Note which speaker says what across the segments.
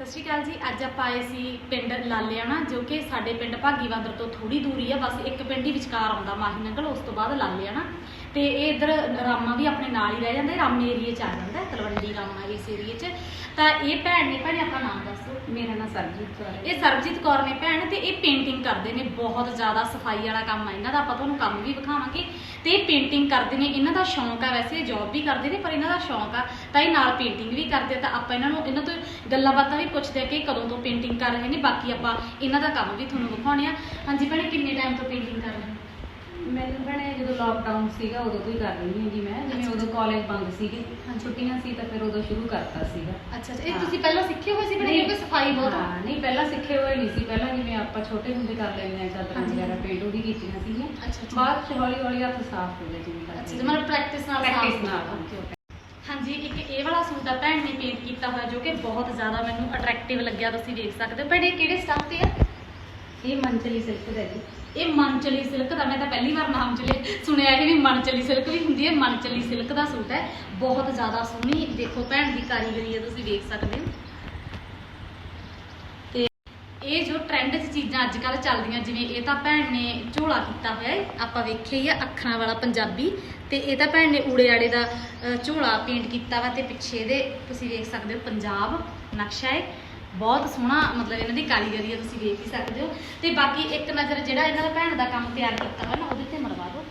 Speaker 1: ਸਤਿ ਸ਼੍ਰੀ ਅਕਾਲ ਜੀ। ਅੱਜ ਆਪਾਂ ਆਏ ਸੀ ਪਿੰਡ ਲਾਲਿਆਣਾ, ਜੋ ਕਿ ਸਾਡੇ ਪਿੰਡ ਭਾਗੀਵਾਦਰ ਤੋਂ ਥੋੜੀ ਦੂਰੀ ਆ। ਬਸ ਇੱਕ ਪਿੰਡ ਹੀ ਵਿਚਕਾਰ ਆਉਂਦਾ ਮਾਹੀ ਨੰਗਲ, ਉਸ ਤੋਂ ਬਾਅਦ ਲਾਲਿਆਣਾ। ਤੇ ਇਹ ਇਧਰ ਰਾਮਾ ਵੀ ਆਪਣੇ ਨਾਲ ਹੀ ਰਹਿ ਜਾਂਦਾ ਰਾਮੇ ਏਰੀਏ ਚ ਆ ਜਾਂਦਾ, ਤਲਵੰਡੀ ਰਾਮਾ ਇਸ ਏਰੀਏ ਚ। ਤਾਂ ਇਹ ਭੈਣ ਨੇ, ਭੈਣੇ, ਆਪਣਾ ਨਾਮ ਦੱਸੋ।
Speaker 2: ਮੇਰਾ ਨਾਮ ਸਰਬਜੀਤ ਕੌਰ ਹੈ।
Speaker 1: ਇਹ ਸਰਬਜੀਤ ਕੌਰ ਨੇ ਭੈਣ ਤੇ ਇਹ ਪੇਂਟਿੰਗ ਕਰਦੇ ਨੇ, ਬਹੁਤ ਜ਼ਿਆਦਾ ਸਫ਼ਾਈ ਵਾਲਾ ਕੰਮ ਆ ਇਹਨਾਂ ਦਾ। ਆਪਾਂ ਤੁਹਾਨੂੰ ਕੰਮ ਵੀ ਵਿਖਾਵਾਂਗੇ। ਤੇ ਇਹ ਪੇਂਟਿੰਗ ਕਰਦੇ ਨੇ, ਇਹਨਾਂ ਦਾ ਸ਼ੌਂਕ ਆ ਵੈਸੇ ਜੌਬ ਵੀ ਕਰਦੇ ਨੇ, ਪਰ ਇਹਨਾਂ ਦਾ ਸ਼ੌਂਕ ਆ, ਤਾਂ ਇਹ ਨਾਲ ਪੇਂਟਿੰਗ ਵੀ ਕਰਦੇ ਆ। ਤਾਂ ਆਪਾਂ ਇਹਨਾਂ ਨੂੰ, ਇਹਨਾਂ ਤੋਂ ਗੱਲਾਂ ਬਾਤਾਂ ਵੀ ਪੁੱਛਦੇ ਆ ਕਿ ਇਹ ਕਦੋਂ ਤੋਂ ਪੇਂਟਿੰਗ ਕਰ ਰਹੇ ਨੇ। ਬਾਕੀ ਆਪਾਂ ਇਹਨਾਂ ਦਾ ਕੰਮ ਵੀ ਤੁਹਾਨੂੰ ਵਿਖਾਉਣੇ ਆ। ਹਾਂਜੀ ਭੈਣੇ, ਕਿੰਨੇ ਟਾਈਮ ਤੋਂ ਪੇਂਟਿੰਗ ਕਰ ਰਹੇ ਹੋ?
Speaker 2: ਮੈਨੂੰ ਭੈਣੇ ਜਦੋਂ ਲਾਕਡਾਊਨ ਸੀਗਾ ਉਦੋਂ ਤੋਂ ਹੀ ਕਰ ਰਹੀ ਹਾਂ ਜੀ ਮੈਂ ਜਿਵੇਂ
Speaker 1: ਅੱਛਾ।
Speaker 2: ਉਦੋਂ ਕਾਲਜ ਬੰਦ ਸੀਗੇ।
Speaker 1: ਹਾਂਜੀ।
Speaker 2: ਛੁੱਟੀਆਂ ਸੀ ਤਾਂ ਫਿਰ ਉਦੋਂ ਸ਼ੁਰੂ ਕਰਤਾ ਸੀਗਾ।
Speaker 1: ਅੱਛਾ ਅੱਛਾ ਇਹ
Speaker 2: ਹਾਂ।
Speaker 1: ਤੁਸੀਂ ਪਹਿਲਾਂ ਸਿੱਖੇ ਹੋਏ ਸੀ ਭੈਣੇ?
Speaker 2: ਨਹੀਂ।
Speaker 1: ਕਿਉਂਕਿ ਸਫ਼ਾਈ ਬਹੁਤ? ਆ
Speaker 2: ਹਾਂ ਨਹੀਂ ਪਹਿਲਾਂ ਸਿੱਖੇ ਹੋਏ ਨਹੀਂ ਸੀ। ਪਹਿਲਾਂ ਜਿਵੇਂ ਆਪਾਂ ਛੋਟੇ ਹੁੰਦੇ ਕਰ ਲੈਂਦੇ ਆ ਚਾਦਰਾਂ
Speaker 1: ਹਾਂਜੀ।
Speaker 2: ਵਗੈਰਾ ਪੇਂਟ ਉਹਦੀ ਕੀਤੀਆਂ ਸੀਗੀਆਂ।
Speaker 1: ਅੱਛਾ ਅੱਛਾ।
Speaker 2: ਬਾਅਦ ਚ ਹੌਲੀ ਹੌਲੀ ਹੱਥ ਸਾਫ਼ ਹੋ ਗਏ ਜਿਵੇਂ ਕਰਦੇ
Speaker 1: ਅੱਛਾ ਜੀ ਮਤਲਬ ਪ੍ਰੈਕਟਿਸ ਨਾਲ ਸਾਫ਼
Speaker 2: ਨਾਲ,
Speaker 1: ਓਕੇ ਹਾਂਜੀ ਇੱਕ ਇਹ ਵਾਲਾ ਸੂਟ ਆ ਭੈਣ ਨੇ ਪੇਂਟ ਕੀਤਾ ਹੋਇਆ ਜੋ ਕਿ ਬਹੁਤ ਜ਼ਿਆਦਾ ਮੈਨੂੰ ਅਟਰੈਕਟਿਵ ਲੱਗਿਆ ਤੁਸੀਂ ਵੇਖ ਸਕਦੇ ਹੋ। ਭੈਣ ਇਹ ਕਿਹੜੇ ਸਟਾਫ ਤੇ ਆ?
Speaker 2: ਇਹ ਮਨਚਲੀ ਸਿਲਕ ਦਾ ਜੀ।
Speaker 1: ਇਹ ਮਨਚਲੀ ਸਿਲਕ ਦਾ, ਮੈਂ ਤਾਂ ਪਹਿਲੀ ਵਾਰ ਨਾਮ ਚਲੇ, ਸੁਣਿਆ ਇਹ ਵੀ ਮਨਚਲੀ ਸਿਲਕ ਵੀ ਹੁੰਦੀ ਹੈ ਮਨਚਲੀ ਸਿਲਕ ਦਾ ਸੂਟ ਹੈ। ਬਹੁਤ ਜ਼ਿਆਦਾ ਸੋਹਣੀ, ਦੇਖੋ ਭੈਣ ਦੀ ਕਾਰੀਗਰੀ ਹੈ, ਤੁਸੀਂ ਵੇਖ ਸਕਦੇ ਹੋ। ਤੇ ਇਹ ਜੋ ਟ੍ਰੈਂਡ 'ਚ ਚੀਜ਼ਾਂ ਅੱਜ ਕੱਲ ਚੱਲਦੀਆਂ, ਜਿਵੇਂ ਇਹ ਤਾਂ ਭੈਣ ਨੇ ਝੋਲਾ ਕੀਤਾ ਹੋਇਆ ਹੈ, ਆਪਾਂ ਵੇਖਿਆ ਹੀ ਆ ਅੱਖਰਾਂ ਵਾਲਾ ਪੰਜਾਬੀ। ਤੇ ਇਹ ਤਾਂ ਭੈਣ ਨੇ ਊੜੇ ਆੜੇ ਦਾ ਝੋਲਾ ਪੇਂਟ ਕੀਤਾ ਵਾ ਤੇ ਪਿੱਛੇ ਇਹਦੇ ਤੁਸੀਂ ਵੇਖ ਸਕਦੇ ਹੋ, ਪੰਜਾਬ ਨਕਸ਼ਾ ਹੈ। ਬਹੁਤ ਸੋਹਣਾ ਮਤਲਬ ਇਹਨਾਂ ਦੀ ਕਾਰੀਗਰੀ ਆ, ਤੁਸੀਂ ਵੇਖ ਹੀ ਸਕਦੇ ਹੋ। ਤੇ ਬਾਕੀ ਇੱਕ ਨਜ਼ਰ ਜਿਹੜਾ ਇਹਨਾਂ ਦਾ ਭੈਣ ਦਾ ਕੰਮ ਤਿਆਰ ਕੀਤਾ ਹੋਇਆ ਨਾ, ਉਹਦੇ ਤੇ ਮਰਵਾ ਦਿਓ।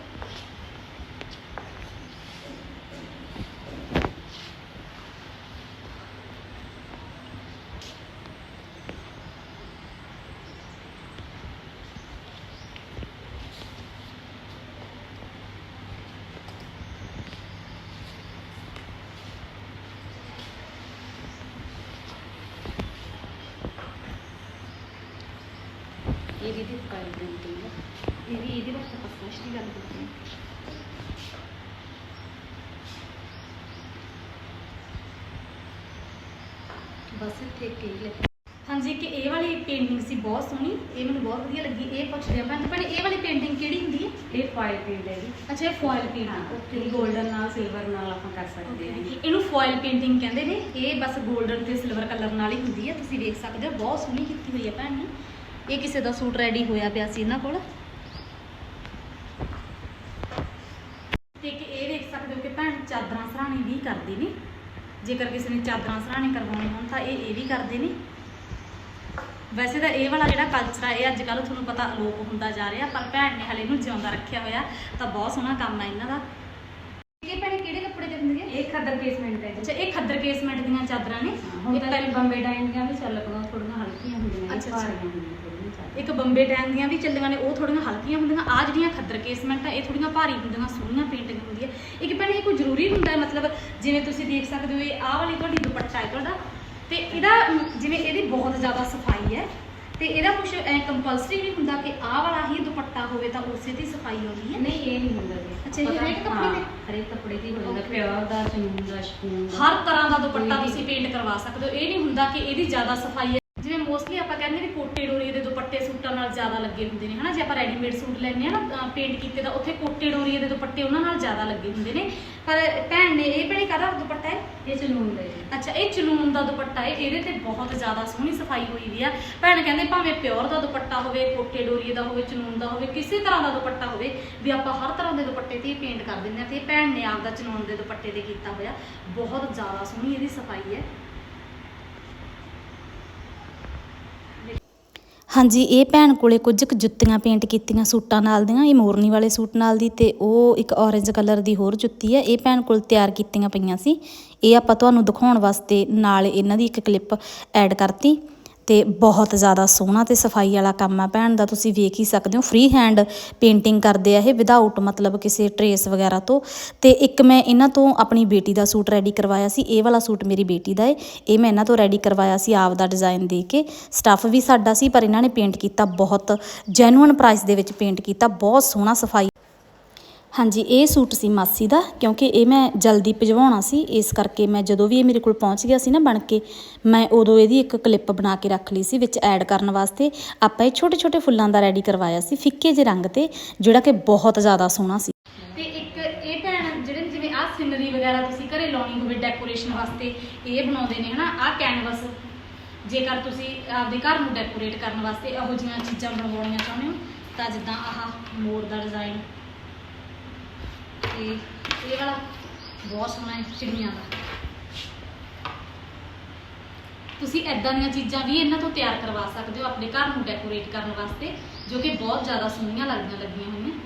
Speaker 2: ਹੈ।
Speaker 1: ਆਪਾਂ ਹਾਂ
Speaker 2: ਬਸ ਇੱਥੇ ਹੀ ਲਿਖ
Speaker 1: ਹਾਂਜੀ ਕਿ ਇਹ ਵਾਲੀ ਪੇਂਟਿੰਗ ਸੀ ਬਹੁਤ ਸੋਹਣੀ। ਇਹ ਮੈਨੂੰ ਬਹੁਤ ਵਧੀਆ ਲੱਗੀ। ਇਹ ਪੁੱਛਦੇ ਆ ਭੈਣ ਪਰ ਇਹ ਵਾਲੀ ਪੇਂਟਿੰਗ ਕਿਹੜੀ ਹੁੰਦੀ ਹੈ?
Speaker 2: ਇਹ ਫਾਇਲ ਪੇਂਟ ਹੈ ਜੀ।
Speaker 1: ਅੱਛਾ ਇਹ ਫੋਇਲ
Speaker 2: ਹਾਂ
Speaker 1: ਪੇਂਟਿੰਗ
Speaker 2: ਇਹ 골ਡਨ ਨਾਲ ਸਿਲਵਰ ਨਾਲ ਆਪਾਂ ਕਰ ਸਕਦੇ ਹਾਂ
Speaker 1: ਇਹਨੂੰ ਫੋਇਲ ਪੇਂਟਿੰਗ ਕਹਿੰਦੇ ਨੇ। ਇਹ ਬਸ 골ਡਨ ਤੇ ਸਿਲਵਰ ਕਲਰ ਨਾਲ ਹੀ ਹੁੰਦੀ ਹੈ। ਤੁਸੀਂ ਵੇਖ ਸਕਦੇ ਹੋ ਬਹੁਤ ਸੋਹਣੀ ਕੀਤੀ ਹੋਈ ਹੈ ਭੈਣ ਨੇ। ਇਹ ਕਿਸੇ ਦਾ ਸੂਟ ਰੈਡੀ ਹੋਇਆ ਪਿਆ ਸੀ ਇਹਨਾਂ ਕੋਲ? ਤੇ ਇੱਕ ਇਹ ਦੇਖ ਸਕਦੇ ਹੋ ਕਿ ਭੈਣ ਚਾਦਰਾਂ ਸਰਾਣੇ ਵੀ ਕਰਦੇ ਨੇ। ਜੇਕਰ ਕਿਸੇ ਨੇ ਚਾਦਰਾਂ ਸਰਾਣੇ ਕਰਵਾਉਣੇ ਹੋਣ ਤਾਂ ਇਹ ਇਹ ਵੀ ਕਰਦੇ ਨੇ। ਵੈਸੇ ਤਾਂ ਇਹ ਵਾਲਾ ਜਿਹੜਾ ਕਲਚਰ ਆ, ਇਹ ਅੱਜ ਕੱਲ੍ਹ ਤੁਹਾਨੂੰ ਪਤਾ ਅਲੋਪ ਹੁੰਦਾ ਜਾ ਰਿਹਾ, ਪਰ ਭੈਣ ਨੇ ਹਲੇ ਇਹਨੂੰ ਜਿਉਂਦਾ ਰੱਖਿਆ ਹੋਇਆ, ਤਾਂ ਬਹੁਤ ਸੋਹਣਾ ਕੰਮ ਆ ਇਹਨਾਂ ਦਾ ਇਹ ਭੈਣੇ ਕਿਹੜੇ ਕੱਪੜੇ ਦੇ ਹੁੰਦੇ ਆ
Speaker 2: ਇਹ ਖੱਦਰ ਕੇਸਮੈਂਟ ਹੈ
Speaker 1: ਅੱਛਾ ਇਹ ਖੱਦਰ ਕੇਸਮੈਂਟ ਦੀਆਂ ਚਾਦਰਾਂ ਨੇ
Speaker 2: ਹੁਣ
Speaker 1: ਇੱਕ
Speaker 2: ਤਾਂ
Speaker 1: ਪਹਿਲੇ
Speaker 2: ਬੰਬੇ ਡਾਈਨ ਦੀਆਂ ਵੀ ਚੱਲ ਪਈਆਂ ਥੋੜੀਆਂ ਹਲਕੀਆਂ ਹੁੰਦੀਆਂ
Speaker 1: ਅੱਛਾ,
Speaker 2: ਨੇ
Speaker 1: ਅੱਛਾ। ਇੱਕ ਬੰਬੇ ਟੈਨ ਦੀਆਂ ਵੀ ਚੱਲੀਆਂ ਨੇ ਉਹ ਥੋੜੀਆਂ ਹਲਕੀਆਂ ਹੁੰਦੀਆਂ ਆ ਜਿਹੜੀਆਂ ਖੱਦਰ ਕੇਸਮੈਂਟ ਆ ਇਹ ਥੋੜੀਆਂ ਭਾਰੀ ਹੁੰਦੀਆਂ ਸੋਹਣੀਆਂ ਪੇਂਟਿੰਗ ਹੁੰਦੀ ਹੈ ਇੱਕ ਭੈਣੇ ਇਹ ਕੋਈ ਜ਼ਰੂਰੀ ਹੁੰਦਾ ਹੈ ਮਤਲਬ ਜਿਵੇਂ ਤੁਸੀਂ ਦੇਖ ਸਕਦੇ ਹੋ ਇਹ ਆਹ ਵਾਲੀ ਤੁਹਾਡੀ ਦੁਪੱਟਾ ਹੈ ਤੁਹਾਡਾ ਤੇ ਇਹਦਾ ਜਿਵੇਂ ਇਹਦੀ ਬਹੁਤ ਜ਼ਿਆਦਾ ਸਫ਼ਾਈ ਹੈ ਤੇ ਇਹਦਾ ਕੁਝ ਐ ਕੰਪਲਸਰੀ ਨਹੀਂ ਹੁੰਦਾ ਕਿ ਆਹ ਵਾਲਾ ਹੀ ਦੁਪੱਟਾ ਹੋਵੇ ਤਾਂ ਉਸੇ ਦੀ ਸਫ਼ਾਈ ਹੋਣੀ ਹੈ
Speaker 2: ਨਹੀਂ ਇਹ ਨਹੀਂ ਹੁੰਦਾ ਜੀ
Speaker 1: ਅੱਛਾ, ਇਹ ਹਰੇਕ ਕੱਪੜੇ
Speaker 2: ਹਾਂ,
Speaker 1: ਤੇ?
Speaker 2: ਹਰੇਕ ਕੱਪੜੇ ਦੀ ਹੋ ਜਾਂਦਾ
Speaker 1: Okay.
Speaker 2: ਪਿਓਰ ਦਾ ਚਨੂਨ ਦਾ ਸ਼ਕੂਨ ਦਾ
Speaker 1: ਹਰ ਤਰ੍ਹਾਂ ਦਾ ਦੁਪੱਟਾ
Speaker 2: ਵੀ-
Speaker 1: ਤੁਸੀਂ ਪੇਂਟ ਕਰਵਾ ਸਕਦੇ ਹੋ ਇਹ ਨਹੀਂ ਹੁੰਦਾ ਕਿ ਇਹਦੀ ਜ਼ਿਆਦਾ ਸਫ਼ਾਈ ਹੈ ਜਿਵੇਂ ਮੋਸਟਲੀ ਆਪਾਂ ਕਹਿੰਦੇ ਨੇ ਕੋਟੇ ਡੋਰੀਏ ਦੇ ਦੁਪੱਟੇ ਸੂਟਾਂ ਨਾਲ ਜ਼ਿਆਦਾ ਲੱਗੇ ਹੁੰਦੇ ਨੇ ਹਨਾ? ਜੇ ਆਪਾਂ ਰੈਡੀਮੇਡ ਸੂਟ ਲੈਂਦੇ ਆ ਨਾ ਪੇਂਟ ਕੀਤੇ ਦਾ ਉੱਥੇ ਕੋਟੇ ਡੋਰੀਏ ਦੇ ਦੁਪੱਟੇ ਉਹਨਾਂ ਨਾਲ ਜ਼ਿਆਦਾ ਲੱਗੇ ਹੁੰਦੇ ਨੇ। ਪਰ ਭੈਣ ਨੇ ਇਹ ਭੈਣੇ ਕਾਹਦਾ ਦੁਪੱਟਾ ਹੈ?
Speaker 2: ਇਹ ਚਨੂਨ ਦਾ
Speaker 1: ਅੱਛਾ ਇਹ ਚਨੂਨ ਦਾ ਦੁਪੱਟਾ ਹੈ। ਇਹਦੇ ਤੇ ਬਹੁਤ ਜ਼ਿਆਦਾ ਸੋਹਣੀ ਸਫ਼ਾਈ ਹੋਈ ਵੀ ਆ। ਭੈਣ ਕਹਿੰਦੇ ਭਾਵੇਂ ਪਿਓਰ ਦਾ ਦੁਪੱਟਾ ਹੋਵੇ ਕੋਟੇ ਡੋਰੀਏ ਦਾ ਹੋਵੇ ਚਨੂਨ ਦਾ ਹੋਵੇ ਕਿਸੇ ਤਰ੍ਹਾਂ ਦਾ ਦੁਪੱਟਾ ਹੋਵੇ ਵੀ ਆਪਾਂ ਹਰ ਤਰ੍ਹਾਂ ਦੇ ਦੁਪੱਟੇ ਤੇ ਪੇਂਟ ਕਰ ਦਿੰਦੇ ਆ ਤੇ ਭੈਣ ਨੇ ਆਪਦਾ ਚਨੂਨ ਦੇ ਦੁਪੱਟੇ ਤੇ ਕੀਤਾ ਹੋਇਆ। ਬਹੁਤ ਜ਼ਿਆਦਾ ਸੋਹਣੀ ਇਹਦੀ ਸਫ਼ਾਈ ਹੈ।
Speaker 3: ਹਾਂਜੀ, ਇਹ ਭੈਣ ਕੋਲੇ ਕੁਝ ਕੁ ਜੁੱਤੀਆਂ ਪੇਂਟ ਕੀਤੀਆਂ ਸੂਟਾਂ ਨਾਲ ਦੀਆਂ, ਇਹ ਮੋਰਨੀ ਵਾਲੇ ਸੂਟ ਨਾਲ ਦੀ ਤੇ ਉਹ ਇੱਕ ਔਰੇਂਜ ਕਲਰ ਦੀ ਹੋਰ ਜੁੱਤੀ ਹੈ, ਇਹ ਭੈਣ ਕੋਲ ਤਿਆਰ ਕੀਤੀਆਂ ਪਈਆਂ ਸੀ। ਇਹ ਆਪਾਂ ਤੁਹਾਨੂੰ ਦਿਖਾਉਣ ਵਾਸਤੇ ਨਾਲ ਇਹਨਾਂ ਦੀ ਇੱਕ ਕਲਿੱਪ ਐਡ ਕਰਤੀ। ਤੇ ਬਹੁਤ ਜ਼ਿਆਦਾ ਸੋਹਣਾ ਤੇ ਸਫ਼ਾਈ ਵਾਲਾ ਕੰਮ ਆ। ਭੈਣ ਦਾ ਤੁਸੀਂ ਵੇਖ ਹੀ ਸਕਦੇ ਹੋ ਫ੍ਰੀ ਹੈਂਡ ਪੇਂਟਿੰਗ ਕਰਦੇ ਆ ਇਹ ਵਿਦਆਊਟ ਮਤਲਬ ਕਿਸੇ ਟਰੇਸ ਵਗੈਰਾ ਤੋਂ। ਤੇ ਇੱਕ ਮੈਂ ਇਹਨਾਂ ਤੋਂ ਆਪਣੀ ਬੇਟੀ ਦਾ ਸੂਟ ਰੈਡੀ ਕਰਵਾਇਆ ਸੀ, ਇਹ ਵਾਲਾ ਸੂਟ ਮੇਰੀ ਬੇਟੀ ਦਾ ਏ। ਇਹ ਮੈਂ ਇਹਨਾਂ ਤੋਂ ਰੈਡੀ ਕਰਵਾਇਆ ਸੀ ਆਪ ਦਾ ਡਿਜ਼ਾਈਨ ਦੇ ਕੇ। ਸਟੱਫ ਵੀ ਸਾਡਾ ਸੀ, ਪਰ ਇਹਨਾਂ ਨੇ ਪੇਂਟ ਕੀਤਾ ਬਹੁਤ ਜੈਨੂਅਨ ਪ੍ਰਾਈਸ ਦੇ ਵਿੱਚ ਪੇਂਟ ਕੀਤਾ, ਬਹੁਤ ਸੋਹਣਾ ਸਫ਼ਾਈ ਹਾਂਜੀ, ਇਹ ਸੂਟ ਸੀ ਮਾਸੀ ਦਾ, ਕਿਉਂਕਿ ਇਹ ਮੈਂ ਜਲਦੀ ਭਿਜਵਾਉਣਾ ਸੀ। ਇਸ ਕਰਕੇ ਮੈਂ ਜਦੋਂ ਵੀ ਇਹ ਮੇਰੇ ਕੋਲ ਪਹੁੰਚ ਗਿਆ ਸੀ ਨਾ ਬਣ ਕੇ, ਮੈਂ ਉਦੋਂ ਇਹਦੀ ਇੱਕ ਕਲਿੱਪ ਬਣਾ ਕੇ ਰੱਖ ਲਈ ਸੀ, ਵਿੱਚ ਐਡ ਕਰਨ ਵਾਸਤੇ। ਆਪਾਂ ਇਹ ਛੋਟੇ ਛੋਟੇ ਫੁੱਲਾਂ ਦਾ ਰੈਡੀ ਕਰਵਾਇਆ ਸੀ, ਫਿੱਕੇ ਜਿਹੇ ਰੰਗ ਤੇ, ਜਿਹੜਾ ਕਿ ਬਹੁਤ ਜ਼ਿਆਦਾ ਸੋਹਣਾ ਸੀ।
Speaker 1: ਤੇ ਇੱਕ ਇਹ ਭੈਣ, ਜਿਹੜੇ ਜਿਵੇਂ ਆਹ ਸਿਨਰੀ ਵਗੈਰਾ ਤੁਸੀਂ ਘਰੇ ਲਾਉਣੀ ਹੋਵੇ ਡੈਕੋਰੇਸ਼ਨ ਵਾਸਤੇ, ਇਹ ਬਣਾਉਂਦੇ ਨੇ, ਹਨਾ? ਆਹ ਕੈਨਵਸ ਜੇਕਰ ਤੁਸੀਂ ਆਪਦੇ ਘਰ ਨੂੰ ਡੈਕੋਰੇਟ ਕਰਨ ਵਾਸਤੇ ਇਹੋ ਜਿਹੀਆਂ ਚੀਜ਼ਾਂ ਬਣਵਾਉਣੀਆਂ ਚਾਹੁੰਦੇ ਹੋ, ਤਾਂ ਜਿੱਦਾਂ ਆਹ ਮੋਰ ਦਾ ਡਿਜ਼ਾਈਨ ਤੇ ਇਹ ਵਾਲਾ ਬਹੁਤ ਸੋਹਣਾ ਹੈ, ਚਿੜੀਆਂ ਦਾ। ਤੁਸੀਂ ਐਦਾਂ ਦੀਆਂ ਚੀਜ਼ਾਂ ਵੀ ਇਹਨਾਂ ਤੋਂ ਤਿਆਰ ਕਰਵਾ ਸਕਦੇ ਹੋ ਆਪਣੇ ਘਰ ਨੂੰ ਡੈਕੋਰੇਟ ਕਰਨ ਵਾਸਤੇ, ਜੋ ਕਿ ਬਹੁਤ ਜ਼ਿਆਦਾ ਸੋਹਣੀਆਂ ਲੱਗਦੀਆਂ ਲੱਗੀਆਂ ਹੋਈਆਂ।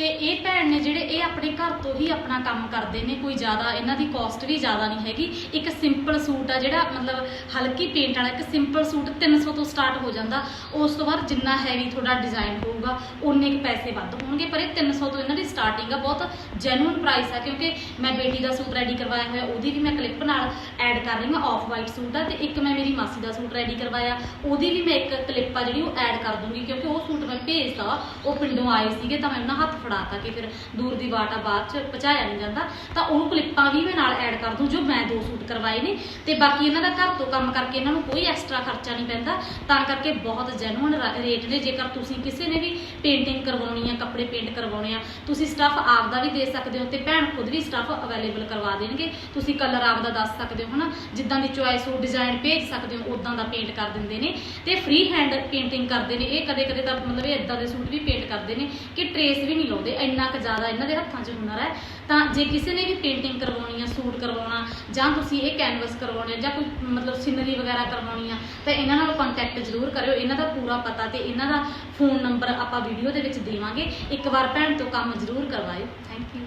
Speaker 1: ਤੇ ਇਹ ਭੈਣ ਨੇ ਜਿਹੜੇ ਇਹ ਆਪਣੇ ਘਰ ਤੋਂ ਹੀ ਆਪਣਾ ਕੰਮ ਕਰਦੇ ਨੇ, ਕੋਈ ਜ਼ਿਆਦਾ ਇਹਨਾਂ ਦੀ ਕਾਸਟ ਵੀ ਜ਼ਿਆਦਾ ਨਹੀਂ ਹੈਗੀ। ਇੱਕ ਸਿੰਪਲ ਸੂਟ ਆ ਜਿਹੜਾ, ਮਤਲਬ ਹਲਕੀ ਪੇਂਟ ਵਾਲਾ, ਇੱਕ ਸਿੰਪਲ ਸੂਟ 300 ਤੋਂ ਸਟਾਰਟ ਹੋ ਜਾਂਦਾ। ਉਸ ਤੋਂ ਬਾਅਦ ਜਿੰਨਾ ਹੈਵੀ ਤੁਹਾਡਾ ਡਿਜ਼ਾਈਨ ਹੋਊਗਾ ਉਨੇ ਕੁ ਪੈਸੇ ਵੱਧ ਹੋਣਗੇ, ਪਰ ਇਹ 300 ਤੋਂ ਇਹਨਾਂ ਦੀ ਸਟਾਰਟਿੰਗ ਆ, ਬਹੁਤ ਜੈਨੂਇਨ ਪ੍ਰਾਈਸ ਆ, ਕਿਉਂਕਿ ਮੈਂ ਬੇਟੀ ਦਾ ਸੂਟ ਰੈਡੀ ਕਰਵਾਇਆ ਹੋਇਆ, ਉਹਦੀ ਵੀ ਮੈਂ ਕਲਿੱਪ ਨਾਲ ਐਡ ਕਰ ਰਹੀ ਹਾਂ ਆਫ ਵਾਈਟ ਸੂਟ ਆ ਤੇ ਇੱਕ ਮੈਂ ਮੇਰੀ ਮਾਸੀ ਦਾ ਸੂਟ ਰੈਡੀ ਕਰਵਾਇਆ, ਉਹਦੀ ਵੀ ਮੈਂ ਇੱਕ ਕਲਿੱਪ ਆ ਜਿਹੜੀ ਉਹ ਐਡ ਕਰ ਦੂੰਗੀ, ਕਿਉਂਕਿ ਉਹ ਸੂਟ ਮੈਂ ਭੇਜਦਾ ਉਹ ਪਿੰਡੋਂ ਆਏ ਸੀਗੇ, ਤਾਂ ਮੈਂ ਉਹਨਾਂ ਹੱਥ ਫੜਾਤਾ ਕਿ ਫਿਰ ਦੂਰ ਦੀ ਬਾਟ ਆ, ਬਾਅਦ ਚ ਪਹੁੰਚਾਇਆ ਨਹੀਂ ਜਾਂਦਾ। ਤਾਂ ਉਹਨੂੰ ਕਲਿੱਪਾਂ ਵੀ ਮੈਂ ਨਾਲ ਐਡ ਕਰ ਦੂੰ, ਜੋ ਮੈਂ ਦੋ ਸੂਟ ਕਰਵਾਏ ਨੇ। ਤੇ ਬਾਕੀ ਇਹਨਾਂ ਦਾ ਘਰ ਤੋਂ ਕੰਮ ਕਰਕੇ ਇਹਨਾਂ ਨੂੰ ਕੋਈ ਐਕਸਟਰਾ ਖਰਚਾ ਨਹੀਂ ਪੈਂਦਾ। ਤਾਂ ਕਰਕੇ ਬਹੁਤ ਜੈਨੂਇਨ ਰੇਟ ਨੇ। ਜੇਕਰ ਤੁਸੀਂ ਕਿਸੇ ਨੇ ਵੀ ਪੇਂਟਿੰਗ ਕਰਵਾਉਣੀ ਆ, ਕੱਪੜੇ ਪੇਂਟ ਕਰਵਾਉਣੇ ਆ, ਤੁਸੀਂ ਸਟੱਫ ਆਪਦਾ ਵੀ ਦੇ ਸਕਦੇ ਹੋ ਤੇ ਭੈਣ ਖੁਦ ਵੀ ਸਟੱਫ ਅਵੇਲੇਬਲ ਕਰਵਾ ਦੇਣਗੇ। ਤੁਸੀਂ ਕਲਰ ਆਪਦਾ ਦੱਸ ਸਕਦੇ ਹੋ, ਹਨਾ? ਜਿੱਦਾਂ ਦੀ ਚੁਆਇਸ ਹੋ ਡਿਜ਼ਾਈਨ ਭੇਜ ਸਕਦੇ ਹੋ ਉਦਾਂ ਦਾ ਪੇਂਟ ਕਰ ਦਿੰਦੇ ਨੇ। ਤੇ ਫ੍ਰੀ ਹੈਂਡ ਪੇਂਟਿੰਗ ਕਰਦੇ ਨੇ। ਇਹ ਕਦੇ ਕਦੇ ਤਾਂ ਮਤਲਬ ਇਹ ਇਦਾਂ ਦੇ ਸੂਟ ਵੀ ਪੇਂਟ ਕਰਦੇ ਨੇ ਕਿ ਟਰੇਸ ਵੀ ਨਹੀਂ ਲਾਉਂਦੇ, ਇੰਨਾ ਕੁ ਜ਼ਿਆਦਾ ਇਹਨਾਂ ਦੇ ਹੱਥਾਂ 'ਚ ਹੁਨਰ ਹੈ। ਤਾਂ ਜੇ ਕਿਸੇ ਨੇ ਵੀ ਪੇਂਟਿੰਗ ਕਰਵਾਉਣੀ ਆ, ਸੂਟ ਕਰਵਾਉਣਾ, ਜਾਂ ਤੁਸੀਂ ਇਹ ਕੈਨਵਸ ਕਰਵਾਉਣੇ ਆ, ਜਾਂ ਕੋਈ ਮਤਲਬ ਸਿਨਰੀ ਵਗੈਰਾ ਕਰਵਾਉਣੀ ਆ, ਤਾਂ ਇਹਨਾਂ ਨਾਲ ਕੰਟੈਕਟ ਜ਼ਰੂਰ ਕਰਿਓ। ਇਹਨਾਂ ਦਾ ਪੂਰਾ ਪਤਾ ਤੇ ਇਹਨਾਂ ਦਾ ਫੋਨ ਨੰਬਰ ਆਪਾਂ ਵੀਡੀਓ ਦੇ ਵਿੱਚ ਦੇਵਾਂਗੇ। ਇੱਕ ਵਾਰ ਭੈਣ ਤੋਂ ਕੰਮ ਜ਼ਰੂਰ ਕਰਵਾਇਓ। Thank you